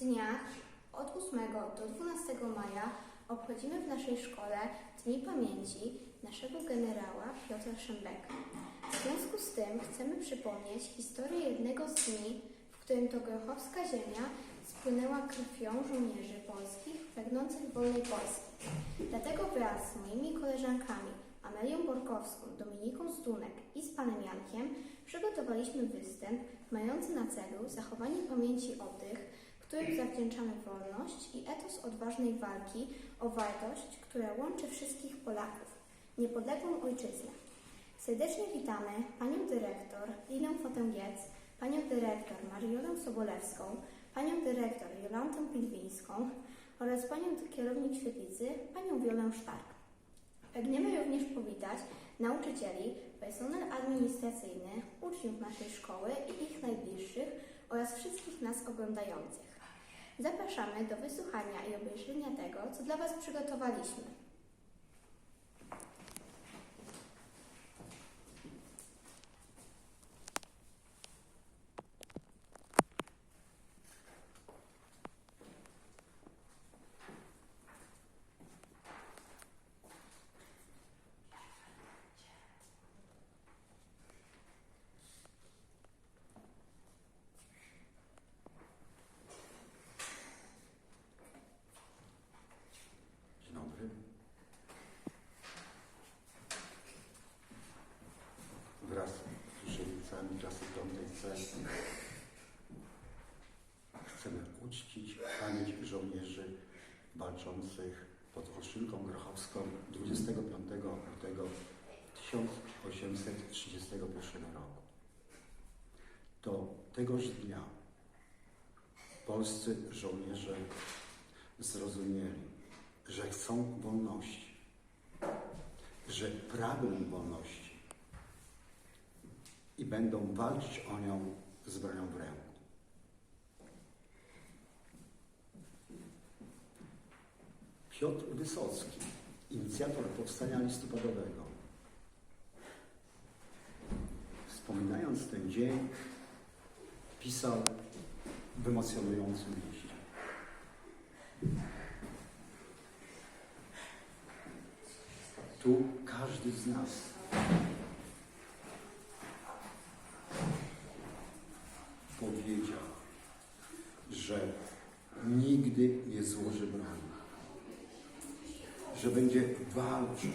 dniach od 8 do 12 maja obchodzimy w naszej szkole Dni Pamięci naszego generała Piotra Szembeka. W związku z tym chcemy przypomnieć historię jednego z dni, w którym to grochowska ziemia spłynęła krwią żołnierzy polskich pragnących wolnej Polski. Dlatego wraz z moimi koleżankami Amelią Borkowską, Dominiką Stunek i z panem Jankiem przygotowaliśmy występ mający na celu zachowanie pamięci o tych, którym zawdzięczamy wolność i etos odważnej walki o wartość, która łączy wszystkich Polaków, niepodległą ojczyznę. Serdecznie witamy panią dyrektor Linę Fotęgiec, panią dyrektor Mariolę Sobolewską, panią dyrektor Jolantę Pilwińską oraz panią kierownik świetlicy, panią Wiolę Sztark. Pragniemy również powitać nauczycieli, personel administracyjny, uczniów naszej szkoły i ich najbliższych oraz wszystkich nas oglądających. Zapraszamy do wysłuchania i obejrzenia tego, co dla Was przygotowaliśmy. Dzień dobry. Wraz z uczennicami klasy 5C chcemy uczcić pamięć żołnierzy walczących pod Oszynką Grochowską 25 lutego 1831 roku. To tegoż dnia polscy żołnierze zrozumieli, że chcą wolności, że pragną wolności i będą walczyć o nią z bronią w ręku. Piotr Wysocki, inicjator powstania listopadowego, wspominając ten dzień, pisał w emocjonującym liście. Tu każdy z nas powiedział, że nigdy nie złoży broni, że będzie walczył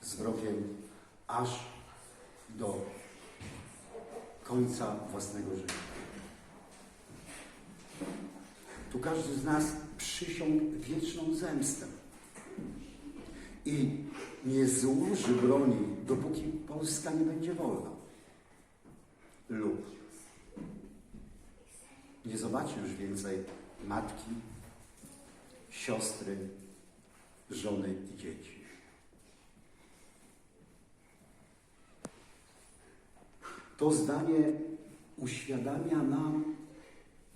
z wrogiem aż do końca własnego życia. Tu każdy z nas przysiągł wieczną zemstę i nie złoży broni, dopóki Polska nie będzie wolna. Lub nie zobaczy już więcej matki, siostry, żony i dzieci. To zdanie uświadamia nam,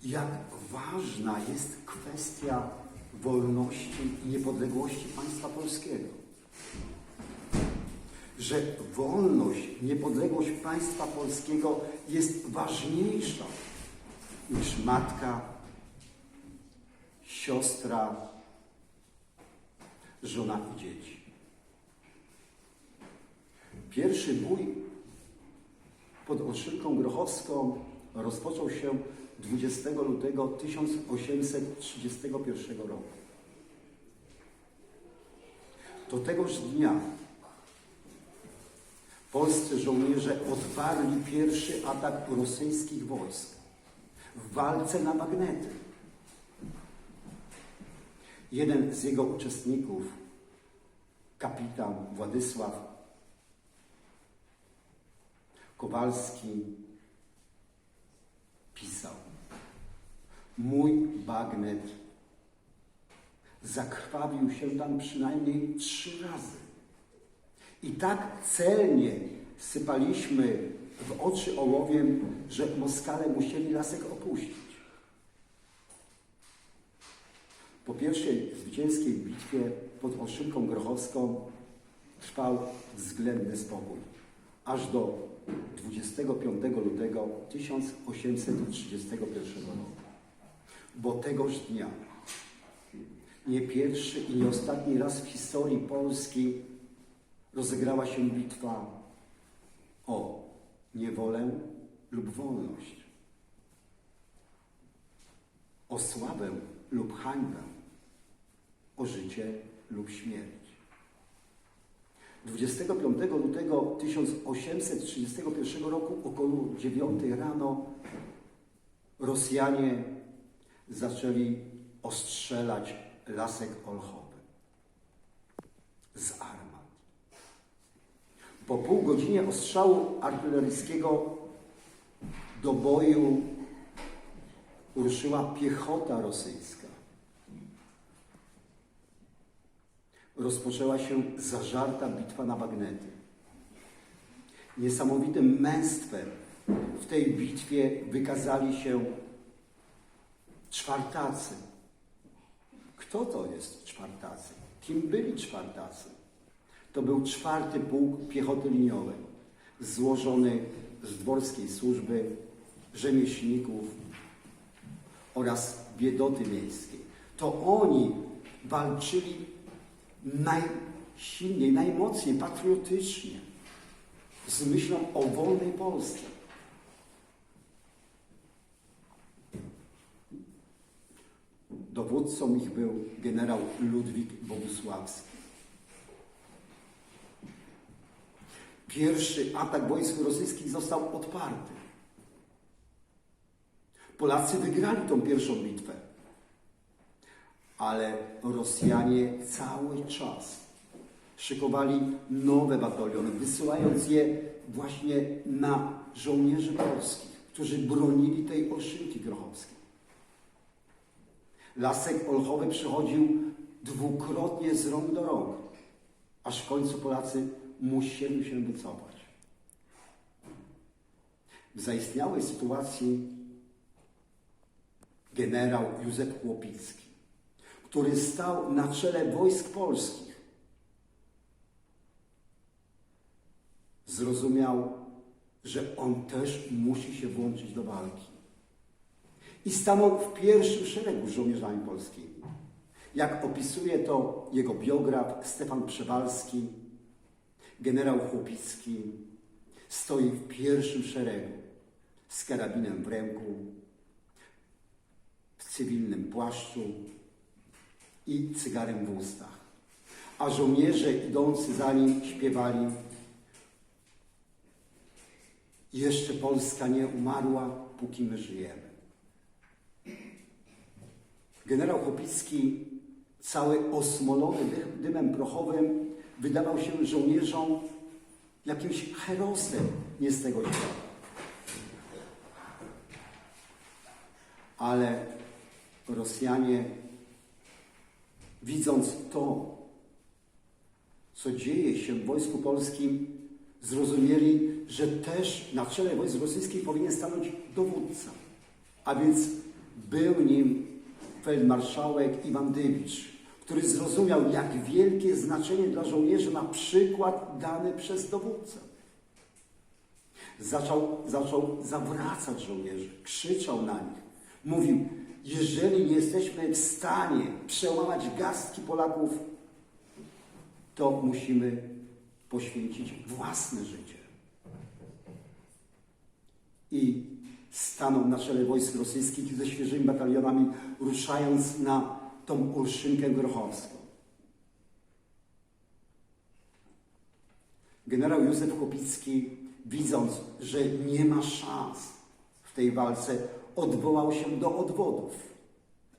jak ważna jest kwestia wolności i niepodległości państwa polskiego. Że wolność, niepodległość państwa polskiego jest ważniejsza niż matka, siostra, żona i dzieci. Pierwszy bój pod Oszynką Grochowską rozpoczął się 20 lutego 1831 roku. Do tegoż dnia polscy żołnierze odparli pierwszy atak rosyjskich wojsk w walce na bagnety. Jeden z jego uczestników, kapitan Władysław Kowalski, pisał: Mój bagnet zakrwawił się tam przynajmniej trzy razy. I tak celnie sypaliśmy w oczy ołowiem, że Moskale musieli lasek opuścić. Po pierwszej zwycięskiej bitwie pod Oszynką Grochowską trwał względny spokój, aż do 25 lutego 1831 roku. bo tegoż dnia nie pierwszy i nie ostatni raz w historii Polski rozegrała się bitwa o niewolę lub wolność, o sławę lub hańbę, o życie lub śmierć. 25 lutego 1831 roku około 9 rano Rosjanie zaczęli ostrzelać lasek olchowy z armat. Po pół godzinie ostrzału artyleryjskiego do boju ruszyła piechota rosyjska. Rozpoczęła się zażarta bitwa na bagnety. Niesamowitym męstwem w tej bitwie wykazali się czwartacy. Kto to jest czwartacy? Kim byli czwartacy? To był czwarty pułk piechoty liniowej, złożony z dworskiej służby, rzemieślników oraz biedoty miejskiej. To oni walczyli najsilniej, najmocniej, patriotycznie, z myślą o wolnej Polsce. Dowódcą ich był generał Ludwik Bogusławski. Pierwszy atak wojsk rosyjskich został odparty. Polacy wygrali tą pierwszą bitwę, ale Rosjanie cały czas szykowali nowe bataliony, wysyłając je właśnie na żołnierzy polskich, którzy bronili tej Olszynki Grochowskiej. Lasek Olchowy przychodził dwukrotnie z rąk do rąk, aż w końcu Polacy musieli się wycofać. W zaistniałej sytuacji generał Józef Chłopicki, który stał na czele wojsk polskich, zrozumiał, że on też musi się włączyć do walki. I stanął w pierwszym szeregu z żołnierzami polskimi. Jak opisuje to jego biograf Stefan Przewalski, generał Chłopicki stoi w pierwszym szeregu z karabinem w ręku, w cywilnym płaszczu i cygarem w ustach. A żołnierze idący za nim śpiewali Jeszcze Polska nie umarła, póki my żyjemy. Generał Chopicki, cały osmolony dy- dymem prochowym, wydawał się żołnierzom jakimś herosem nie z tego świata. Ale Rosjanie, widząc to, co dzieje się w Wojsku Polskim, zrozumieli, że też na czele wojsk rosyjskich powinien stanąć dowódca. A więc był nim feldmarszałek Iwan Dywicz, który zrozumiał, jak wielkie znaczenie dla żołnierzy ma przykład dany przez dowódcę. Zaczął, zaczął zawracać żołnierzy, krzyczał na nich. Mówił, jeżeli nie jesteśmy w stanie przełamać garstki Polaków, to musimy poświęcić własne życie. I stanął na czele wojsk rosyjskich ze świeżymi batalionami, ruszając na tą Olszynkę Grochowską. Generał Józef Chłopicki, widząc, że nie ma szans w tej walce, odwołał się do odwodów,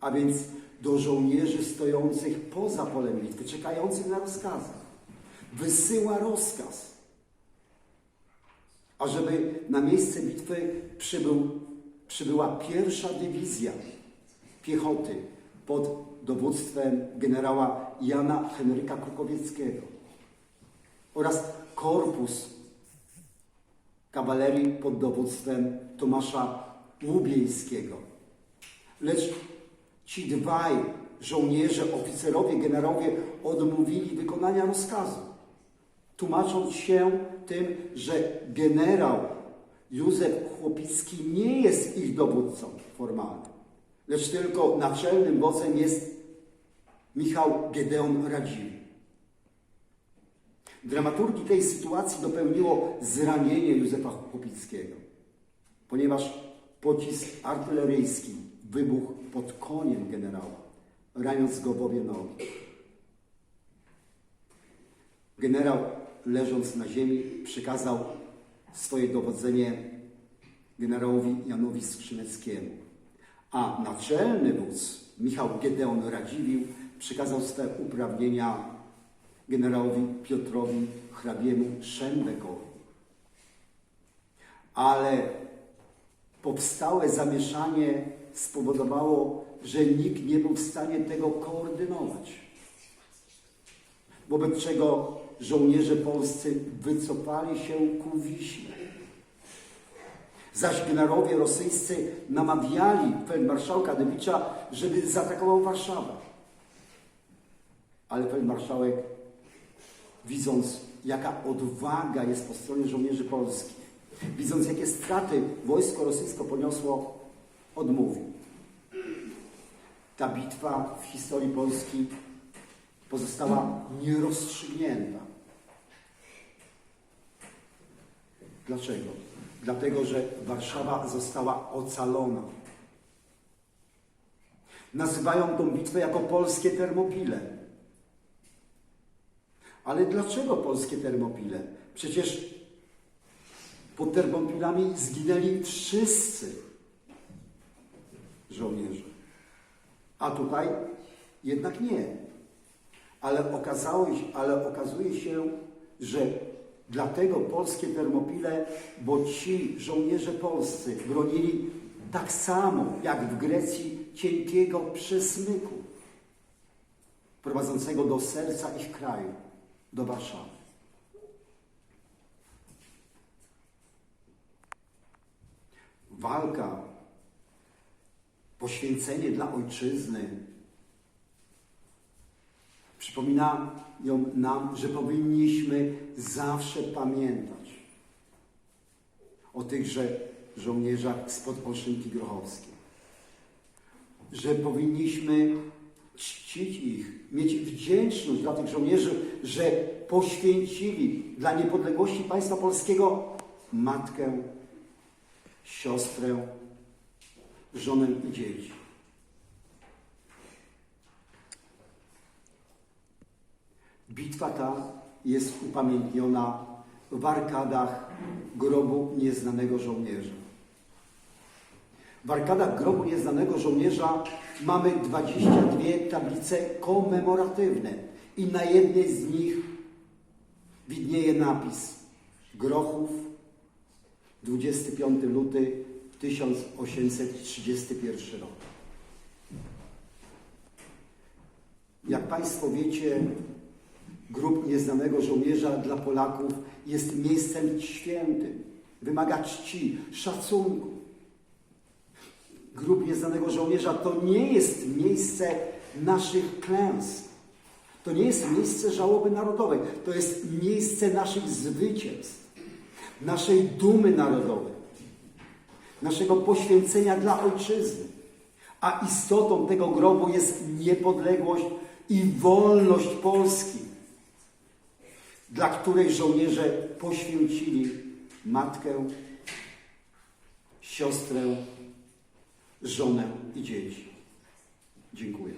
a więc do żołnierzy stojących poza polem bitwy, czekających na rozkazy. Wysyła rozkaz, ażeby na miejsce bitwy przybył, przybyła pierwsza dywizja piechoty pod dowództwem generała Jana Henryka Krukowieckiego oraz korpus kawalerii pod dowództwem Tomasza Łubiejskiego. Lecz ci dwaj żołnierze, oficerowie, generałowie odmówili wykonania rozkazu, tłumacząc się tym, że generał Józef Chłopicki nie jest ich dowódcą formalnym, lecz tylko naczelnym wodzem jest Michał Gedeon Radziwiłł. Dramaturgii tej sytuacji dopełniło zranienie Józefa Chłopickiego, ponieważ pocisk artyleryjski wybuchł pod koniem generała, raniąc go w obie nogi. Generał, leżąc na ziemi, przekazał swoje dowodzenie generałowi Janowi Skrzyneckiemu, a naczelny wódz Michał Gedeon Radziwiłł przekazał swe uprawnienia generałowi Piotrowi hrabiemu Szembekowi. Ale powstałe zamieszanie spowodowało, że nikt nie był w stanie tego koordynować. Wobec czego żołnierze polscy wycofali się ku Wiśle. Zaś generałowie rosyjscy namawiali feldmarszałka Dewicza, żeby zaatakował Warszawę. Ale feldmarszałek, widząc jaka odwaga jest po stronie żołnierzy polskich, widząc jakie straty wojsko rosyjskie poniosło, odmówił. Ta bitwa w historii Polski pozostała nierozstrzygnięta. Dlaczego? Dlatego, że Warszawa została ocalona. Nazywają tą bitwę jako polskie Termopile. Ale dlaczego polskie Termopile? Przecież pod Termopilami zginęli wszyscy żołnierze. A tutaj jednak nie. Ale, okazało, ale okazuje się, że dlatego polskie Termopile, bo ci żołnierze polscy bronili tak samo jak w Grecji cienkiego przesmyku prowadzącego do serca ich kraju, do Warszawy. Walka, poświęcenie dla ojczyzny, Przypomina ją nam, że powinniśmy zawsze pamiętać o tychże żołnierzach spod Olszynki Grochowskiej. Że powinniśmy czcić ich, mieć wdzięczność dla tych żołnierzy, że poświęcili dla niepodległości państwa polskiego matkę, siostrę, żonę i dzieci. Bitwa ta jest upamiętniona w arkadach grobu nieznanego żołnierza. W arkadach grobu nieznanego żołnierza mamy 22 tablice komemoratywne i na jednej z nich widnieje napis Grochów 25 luty 1831 rok. Jak Państwo wiecie, Grób nieznanego żołnierza dla Polaków jest miejscem świętym. Wymaga czci, szacunku. Grób nieznanego żołnierza to nie jest miejsce naszych klęsk. To nie jest miejsce żałoby narodowej. To jest miejsce naszych zwycięstw, naszej dumy narodowej, naszego poświęcenia dla ojczyzny. A istotą tego grobu jest niepodległość i wolność Polski dla której żołnierze poświęcili matkę, siostrę, żonę i dzieci. Dziękuję.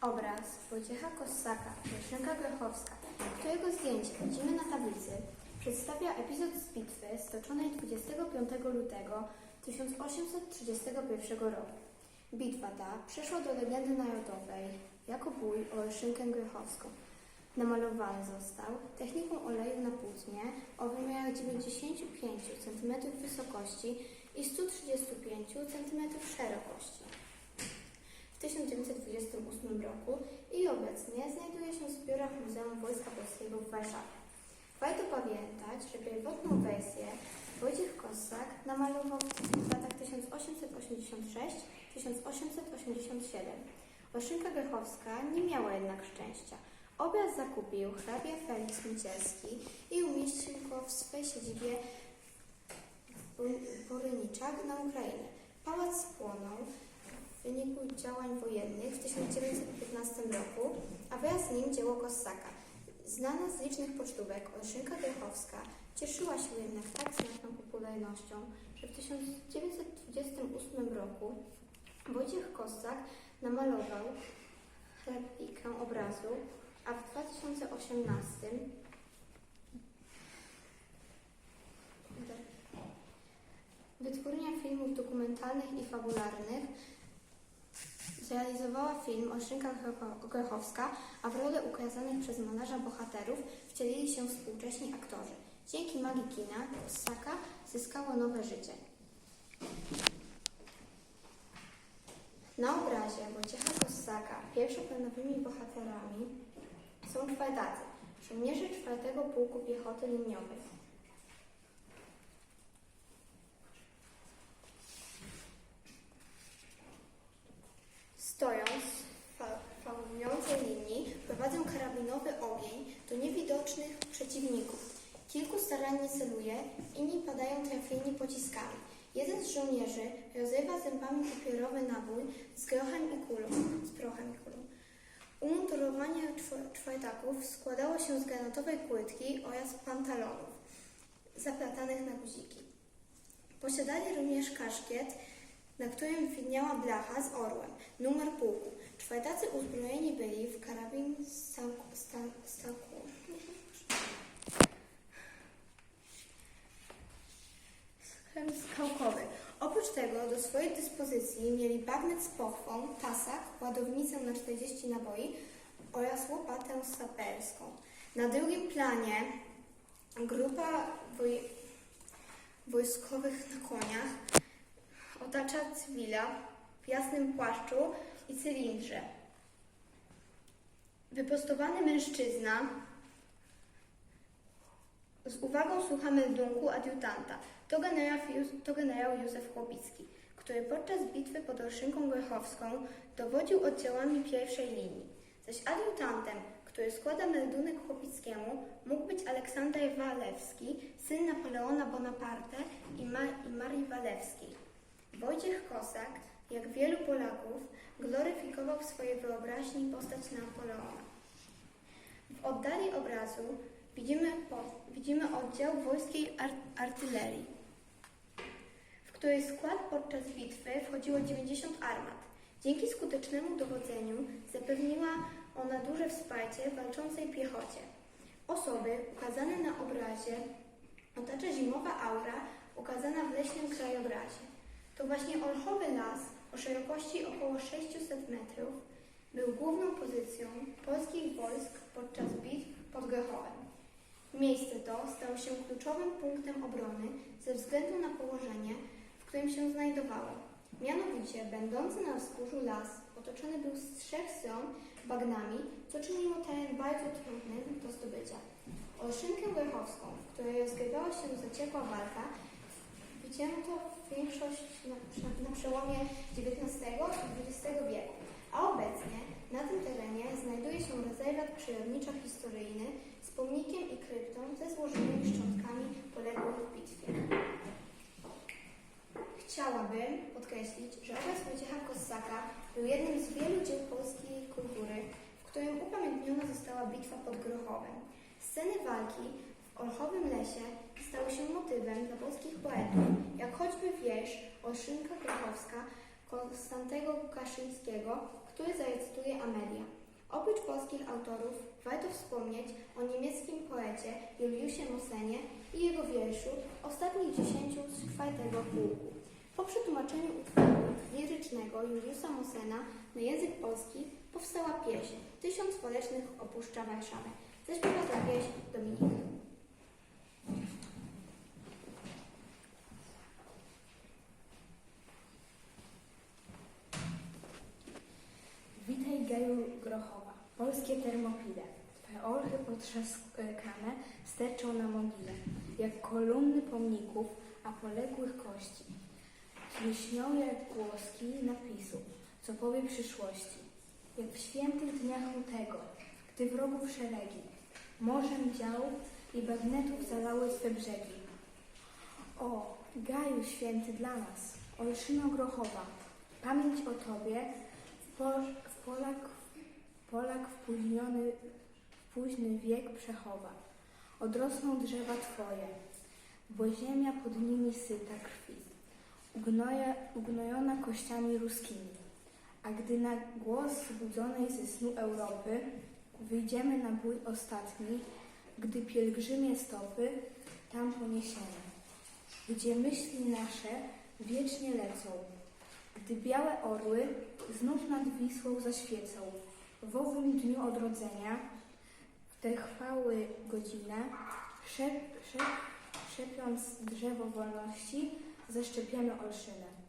Obraz Wojciecha Kossaka, Roślinka Grochowska, którego zdjęcie widzimy na tablicy, przedstawia epizod z bitwy stoczonej 25 lutego 1831 roku. Bitwa ta przeszła do legendy narodowej jako bój o Ryszynkę Grochowską. Namalowany został techniką oleju na płótnie o wymiarach 95 cm wysokości i 135 cm szerokości w 1928 roku i obecnie znajduje się w zbiorach Muzeum Wojska Polskiego w Warszawie. Warto pamiętać, że pierwotną wersję Wojciech Kossak namalował w latach 1887. Olszynka Grychowska nie miała jednak szczęścia. Obraz zakupił hrabia Felix Micielski i umieścił go w swej siedzibie w Boryniczach na Ukrainie. Pałac spłonął w wyniku działań wojennych w 1915 roku, a wraz z nim dzieło Kossaka. Znana z licznych pocztówek, Olszynka Grychowska cieszyła się jednak tak znaczną popularnością, że w 1928 roku Wojciech Kossak namalował replikę obrazu, a w 2018 wytwórnia filmów dokumentalnych i fabularnych zrealizowała film Olszynka Grocho- Grochowska, a w rolę ukazanych przez malarza bohaterów wcielili się współcześni aktorzy. Dzięki magii kina Kossaka zyskało nowe życie. Na obrazie Wojciecha Kossaka pierwszoplanowymi bohaterami są czwartacy, żołnierze czwartego Pułku Piechoty Liniowej. Stojąc w fa- fałującej linii, prowadzą karabinowy ogień do niewidocznych przeciwników. Kilku starannie celuje, inni padają trafieni pociskami. Jeden z żołnierzy rozrywa zębami papierowy nabój z grochem i kulą, z prochem i kulą. Umundurowanie czw- czwartaków składało się z granatowej kurtki oraz pantalonów zaplatanych na guziki. Posiadali również kaszkiet, na którym widniała blacha z orłem, numer pułku. Czwartacy uzbrojeni byli w karabin. Schem skałkowy. Oprócz tego do swojej dyspozycji mieli bagnet z pochwą, tasak, ładownicę na 40 naboi oraz łopatę saperską. Na drugim planie grupa woj- wojskowych na koniach otacza cywila w jasnym płaszczu i cylindrze. Wyprostowany mężczyzna z uwagą słucha meldunku adiutanta. To generał, to generał Józef Chłopicki, który podczas bitwy pod Olszynką Grychowską dowodził oddziałami pierwszej linii. Zaś adiutantem, który składa meldunek Chłopickiemu, mógł być Aleksander Walewski, syn Napoleona Bonaparte i, Ma- i Marii Walewskiej. Wojciech Kosak, jak wielu Polaków, gloryfikował w swojej wyobraźni postać Napoleona. W oddali obrazu widzimy, widzimy oddział wojskiej ar- artylerii, w której skład podczas bitwy wchodziło 90 armat. Dzięki skutecznemu dowodzeniu zapewniła ona duże wsparcie walczącej piechocie. Osoby ukazane na obrazie otacza zimowa aura ukazana w leśnym krajobrazie. To właśnie Olchowy Las o szerokości około 600 metrów był główną pozycją polskich wojsk podczas bitw pod Grochowem. Miejsce to stało się kluczowym punktem obrony ze względu na położenie, w którym się znajdowało. Mianowicie, będący na wzgórzu las otoczony był z trzech stron bagnami, co czyniło teren bardzo trudnym do zdobycia. Olszynkę Grochowską, w której rozgrywała się zaciekła walka, Wycięto większość na, na, na przełomie XIX i XX wieku, a obecnie na tym terenie znajduje się rezerwat przyrodniczo-historyjny z pomnikiem i kryptą ze złożonymi szczątkami poległych w bitwie. Chciałabym podkreślić, że obraz Wojciecha Kossaka był jednym z wielu dzieł polskiej kultury, w którym upamiętniona została bitwa pod Grochowem. Sceny walki w Olchowym Lesie stały się motywem dla polskich poetów, jak choćby wiersz Olszynka Grochowska Konstantego Łukaszyńskiego, który zarecytuje Amelia. Oprócz polskich autorów warto wspomnieć o niemieckim poecie Juliusie Mosenie i jego wierszu Ostatnich dziesięciu z czwartego pułku. Po przetłumaczeniu utworu lirycznego Juliusa Mosena na język polski powstała pieśń Tysiąc Walecznych opuszcza Warszawę. Zaśpiewa tę pieśń Dominik. Polskie termopile. Twe olchy potrzaskane sterczą na mogile, jak kolumny pomników, a poległych kości. Lśnią jak głoski napisu, co powie przyszłości. Jak w świętych dniach lutego, gdy wrogów szeregi, morzem dział i bagnetów zalały swe brzegi. O, Gaju święty dla nas, Olszyno Grochowa, pamięć o Tobie w, w Polak, Polak wpóźniony, w późny wiek przechowa. Odrosną drzewa Twoje, bo ziemia pod nimi syta krwi, ugnoja, ugnojona kościami ruskimi. A gdy na głos zbudzonej ze snu Europy wyjdziemy na bój ostatni, gdy pielgrzymie stopy tam poniesiemy, gdzie myśli nasze wiecznie lecą, gdy białe orły znów nad Wisłą zaświecą, w owym dniu odrodzenia, w tę chwały godzinę, szep, szep, szepiąc drzewo wolności, zaszczepiamy olszynę.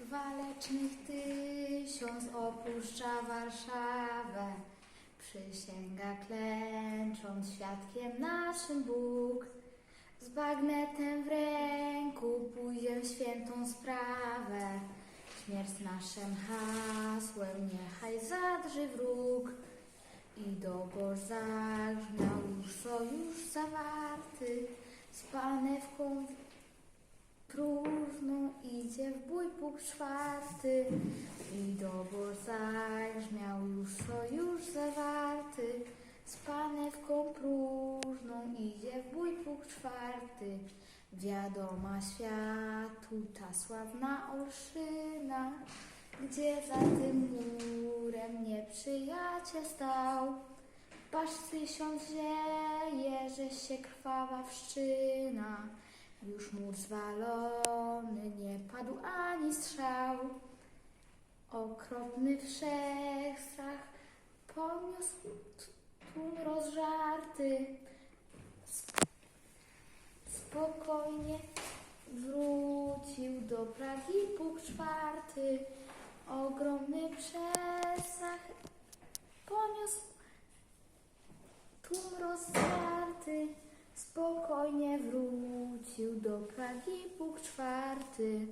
Walecznych tysiąc opuszcza Warszawę, przysięga klęcząc świadkiem naszym Bóg. Z bagnetem w ręku pójdzie w świętą sprawę, śmierć naszym hasłem niechaj zadrży wróg. I dobor zagrzmiał już sojusz zawarty, z panewką próżną idzie w bój Bóg czwarty. I dobór zagrzmiał już sojusz zawarty. Z panewką próżną idzie w bój Bóg czwarty. Wiadoma światu ta sławna Olszyna gdzie za tym murem nieprzyjaciel stał. Patrz tysiąc zieje, że się krwawa wszczyna już mur zwalony, nie padł ani strzał. Okropny wszechstrach poniósł tłum rozżarty. Sp- Spokojnie wrócił do Pragi Bóg czwarty. Ogromny przestrach poniósł tłum rozdarty. Spokojnie wrócił do Pragi Bóg czwarty.